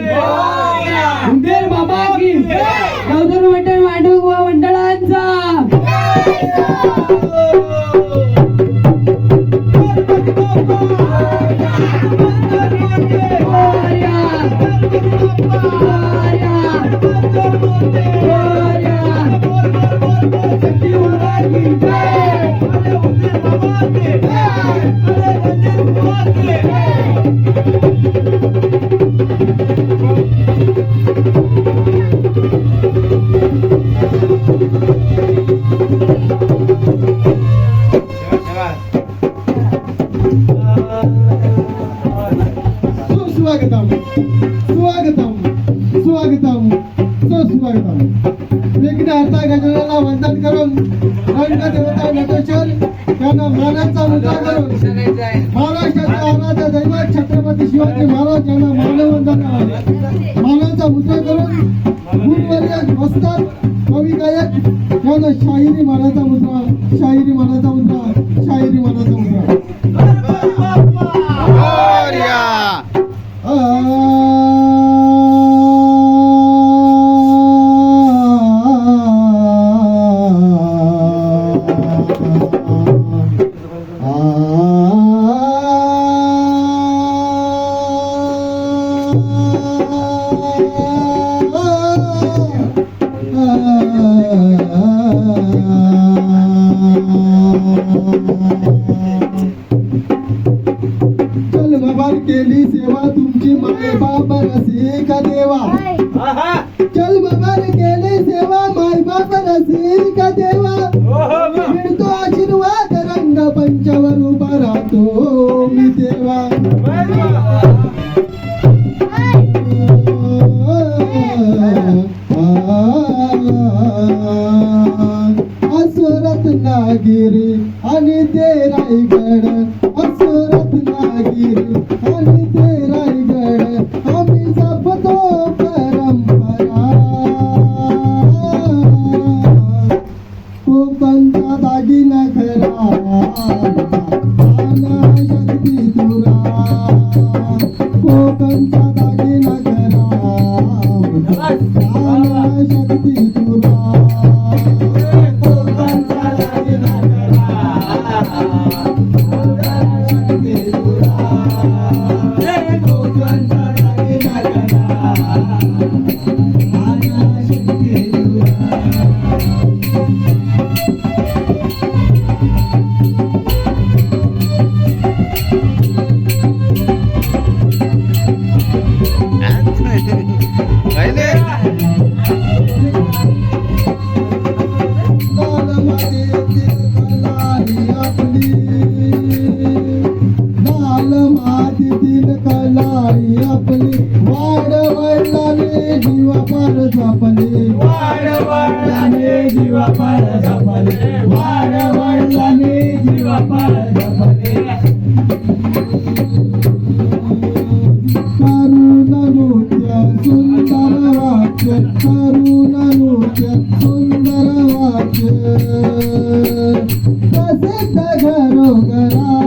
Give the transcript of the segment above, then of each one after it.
उंदीर बाबा की गौतम मंडळ मांडव मंडळांचा. तो स्वर्ग विघ्न हर्ता गजाननाला वंदन करून रंग देवता नटेश्वर यांना मानाचा मुद्दा करून महाराष्ट्राचे आराध्य दैवत छत्रपती शिवाजी महाराज यांना मानवंदन मानाचा मुद्दा करून गुरुवर्य वस्तात कवी गायक यांना शाहिरी मानाचा मुद्रा शाहिरी मानाचा मुद्रा शाहिरी मानाचा मुद्रा जन्मभर केली सेवा माय बाप रसी का देवा? मिळतो आशीर्वाद रंग पंचवर उभा राहतो मी देवा. असुरत नागिरी आणि ते रायगड असुरत नागिरी आणि ते जीवा पार झोपले. वाड वडलाने जीवा पार झोपले. Govinda ಗರು ಗರಾ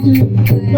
Thank you.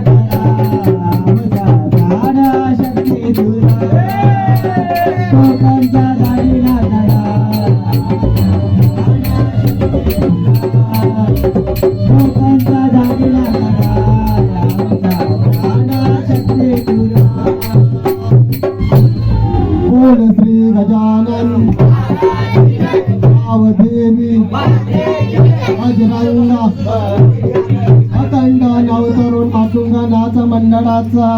श्री गजानन देवी अजरंगा अखंड नवतरुण मातुंग नाच मंडळाचा